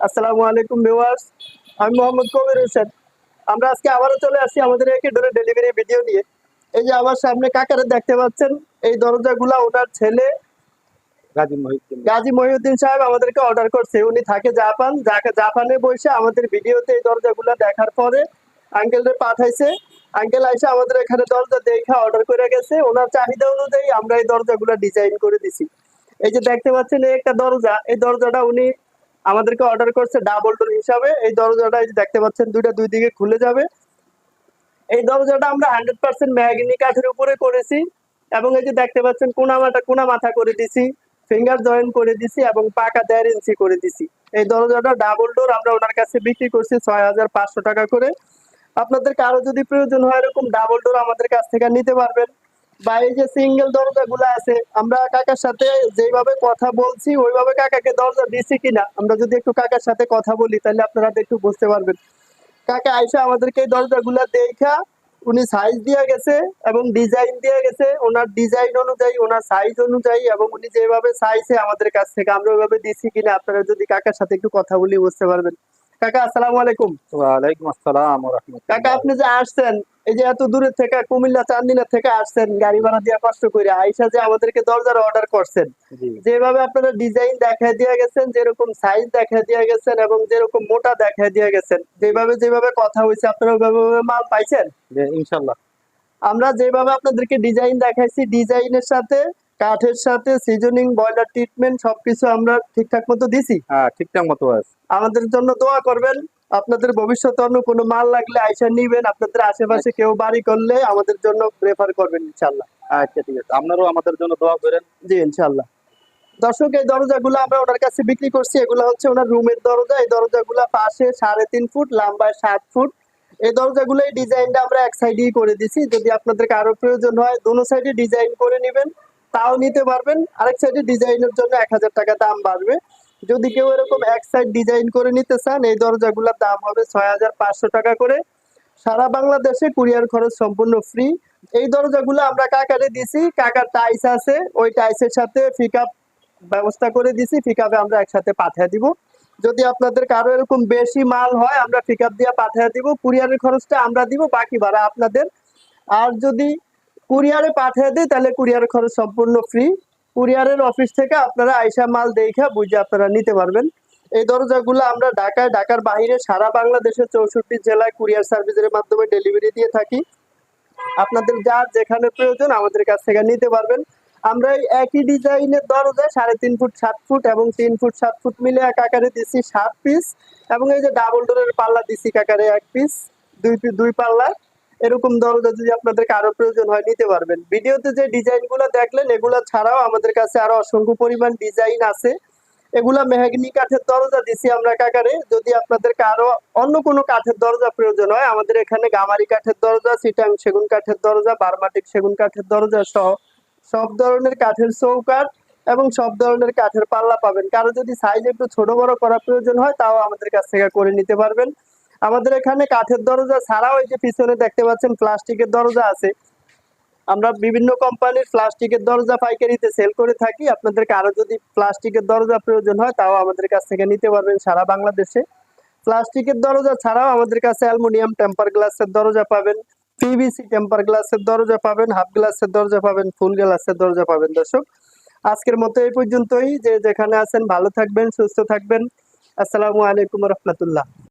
আসসালামু আলাইকুম ভিউয়ার্স আমি মোহাম্মদ কবির হোসেন। আমরা আজকে আবারও চলে আসছি আমাদের একে ডোরে ডেলিভারি ভিডিও নিয়ে। এই যে আমার সামনে কাকারে দেখতে পাচ্ছেন এই দরজাগুলা ওনার ছেলে গাজী মহিউদ্দিন। গাজী মহিউদ্দিন সাহেব আমাদেরকে অর্ডার করছে। উনি থাকে জাপান যাকে জাপানে বসে আমাদের ভিডিওতে এই দরজাগুলা দেখার পরে আঙ্কেলরে পাঠাইছে। আঙ্কেল আইসা আমাদের এখানে দরজা দেখে অর্ডার করে গেছে। ওনার চাহিদা অনুযায়ী আমরা এই দরজাগুলা ডিজাইন করে দিছি। এই যে দেখতে পাচ্ছেন এই একটা দরজা। এই দরজাটা উনি আমাদেরকে অর্ডার করছে ডাবল ডোর হিসাবে। এই দরজাটা দেখতে পাচ্ছেন, দুইটা দুই দিকে খুলে যাবে। এই দরজাটা আমরা হান্ড্রেড পার্সেন্ট ম্যাগনি কাঠের উপরে করেছি এবং এই যে দেখতে পাচ্ছেন কোনা মাথা কোনা মাথা করে দিছি ফিঙ্গার জয়েন করে দিছি এবং পাকা দেড় ইঞ্চি করে দিছি। এই দরজাটা ডাবল ডোর আমরা ওনার কাছে বিক্রি করছি ছয় হাজার পাঁচশো টাকা করে। আপনাদের কারও যদি প্রয়োজন হয়, এরকম ডাবল ডোর আমাদের কাছ থেকে নিতে পারবেন। বা এই যে সিঙ্গেল দরজা গুলো আছে, আমরা কাকার সাথে যেভাবে কথা বলছি, ওইভাবে কাকাকে দরজা দিছি কিনা, আমরা যদি একটু কাকার সাথে কথা বলি, তাহলে আপনারা একটু বুঝতে পারবেন। কাকা আইসা আমাদেরকে এই দরজাগুলা দেখা, উনি সাইজ দিয়ে গেছে এবং ডিজাইন দিয়ে গেছে। ওনার ডিজাইন অনুযায়ী, ওনার সাইজ অনুযায়ী এবং উনি যেভাবে চাইছে আমাদের কাছ থেকে, আমরা ওইভাবে দিছি কিনা, আপনারা যদি কাকার সাথে একটু কথা বলি, বুঝতে পারবেন। কাকা আসসালামু আলাইকুম। ওয়ালাইকুম আসসালাম কাকা আপনি যে আসছেন এই যে এত দূরে থেকে কুমিল্লা চান্দিনা থেকে আসছেন গাড়ি ভাড়া দিয়ে কষ্ট করে আইসা যে আমাদেরকে দরজার অর্ডার করছেন। যেভাবে আপনারা ডিজাইন দেখা দিয়ে গেছেন যেরকম সাইজ দেখা দিয়ে গেছেন এবং যেরকম মোটা দেখা দিয়ে গেছেন যেভাবে যেভাবে কথা হয়েছে আপনারা ওইভাবে মাল পাইছেন? ইনশাল্লাহ আমরা যেভাবে আপনাদেরকে ডিজাইন দেখাইছি ডিজাইনের সাথে কাঠের সাথে সিজনিং বয়লার ট্রিটমেন্ট সবকিছু আমরা ঠিকঠাক মতো দিছি। হ্যাঁ ঠিকঠাক মতো আছে। আমাদের জন্য দোয়া করবেন। আপনাদের ভবিষ্যতে অন্য কোনো মাল লাগলে আইসা নিবেন। আপনাদের আশেপাশে কেউ বাড়ি করলে আমাদের জন্য প্রেফার করবেন ইনশাল্লাহ আচ্ছা ঠিক আছে। আপনারাও আমাদের জন্য দোয়া করেন। জি ইনশাল্লাহ দর্শক এই দরজাগুলো আমরা ওনার কাছে বিক্রি করছি। এগুলো হচ্ছে ওনার রুমের দরজা। এই দরজাগুলো পাশে সাড়ে তিন ফুট লম্বায় সাত ফুট। এই দরজাগুলো এই ডিজাইনটা আমরা এক সাইডেই করে দিছি। যদি আপনাদের কারও প্রয়োজন হয় দুনো সাইডে ডিজাইন করে নেবেন। তাও নিতে পারবেন। আরেক সাইডে ডিজাইনের জন্য এক হাজার টাকা দাম বাড়বে। যদি কেউ এরকম এক সাইড ডিজাইন করে নিতে চান, এই দরজাগুলোর দাম হবে ছয় হাজার পাঁচশো টাকা করে। সারা বাংলাদেশে কুরিয়ার খরচ সম্পূর্ণ ফ্রি এই দরজাগুলো আমরা কাকারে দিছি, কাকার টাইস আছে, ওই টাইসের সাথে পিকআপ ব্যবস্থা করে দিছি পিকআপে আমরা একসাথে পাঠিয়ে দিব। যদি আপনাদের কারও এরকম বেশি মাল হয়, আমরা পিকআপ দিয়ে পাঠিয়ে দিব, কুরিয়ারের খরচটা আমরা দিব, বাকি ভাড়া আপনাদের। আর যদি কুরিয়ারে পাঠিয়ে দিই, তাহলে কুরিয়ারের খরচ সম্পূর্ণ ফ্রি কুরিয়ারের অফিস থেকে আপনারা আইসা মাল দেখা বুঝে আপনারা নিতে পারবেন। এই দরজাগুলো আমরা ঢাকায়, ঢাকার বাইরে সারা বাংলাদেশের চৌষট্টি জেলায় কুরিয়ার সার্ভিসের মাধ্যমে ডেলিভারি দিয়ে থাকি। আপনাদের যা যেখানে প্রয়োজন আমাদের কাছ থেকে নিতে পারবেন। আমরা এই একই ডিজাইনের দরজা সাড়ে তিন ফুট, সাত ফুট এবং তিন ফুট, সাত ফুট মিলে এক আকারে দিচ্ছি সাত পিস এবং এই যে ডাবল ডোরের পাল্লা দিচ্ছি আকারে এক পিস দুই দুই পাল্লা। এরকম দরজা যদি আপনাদের কারও প্রয়োজন হয় নিতে পারবেন। ভিডিওতে যে ডিজাইনগুলো দেখলেন, এগুলো ছাড়াও আমাদের কাছে আরও অসংখ্য পরিমাণ ডিজাইন আছে। এগুলা মেহাগনি কাঠের দরজা দিছি আমরা কাকারে। যদি আপনাদের কারও অন্য কোনো কাঠের দরজা প্রয়োজন হয়, আমাদের এখানে গামারি কাঠের দরজা, সিটাং সেগুন কাঠের দরজা, বারমাটিক সেগুন কাঠের দরজা সহ সব ধরনের কাঠের চৌকাঠ এবং সব ধরনের কাঠের পাল্লা পাবেন। কারও যদি সাইজ একটু ছোট বড় করা প্রয়োজন হয়, তাও আমাদের কাছ থেকে করে নিতে পারবেন। আমাদের এখানে কাঠের দরজা ছাড়াও এই যে পিছনে দেখতে পাচ্ছেন প্লাস্টিকের দরজা আছে। আমরা বিভিন্ন কোম্পানির প্লাস্টিকের দরজা পাইকারিতে সেল করে থাকি। আপনাদেরকে আরও যদি প্লাস্টিকের দরজা প্রয়োজন হয়, তাও আমাদের কাছ থেকে নিতে পারবেন সারা বাংলাদেশে। প্লাস্টিকের দরজা ছাড়াও আমাদের কাছে অ্যালুমিনিয়াম টেম্পার গ্লাসের দরজা পাবেন পিভিসি টেম্পার গ্লাসের দরজা পাবেন, হাফ গ্লাসের দরজা পাবেন, ফুল গ্লাসের দরজা পাবেন। দর্শক, আজকের মতো এই পর্যন্তই। যে যেখানে আছেন ভালো থাকবেন, সুস্থ থাকবেন। আসসালামু আলাইকুম রহমতুল্লাহ।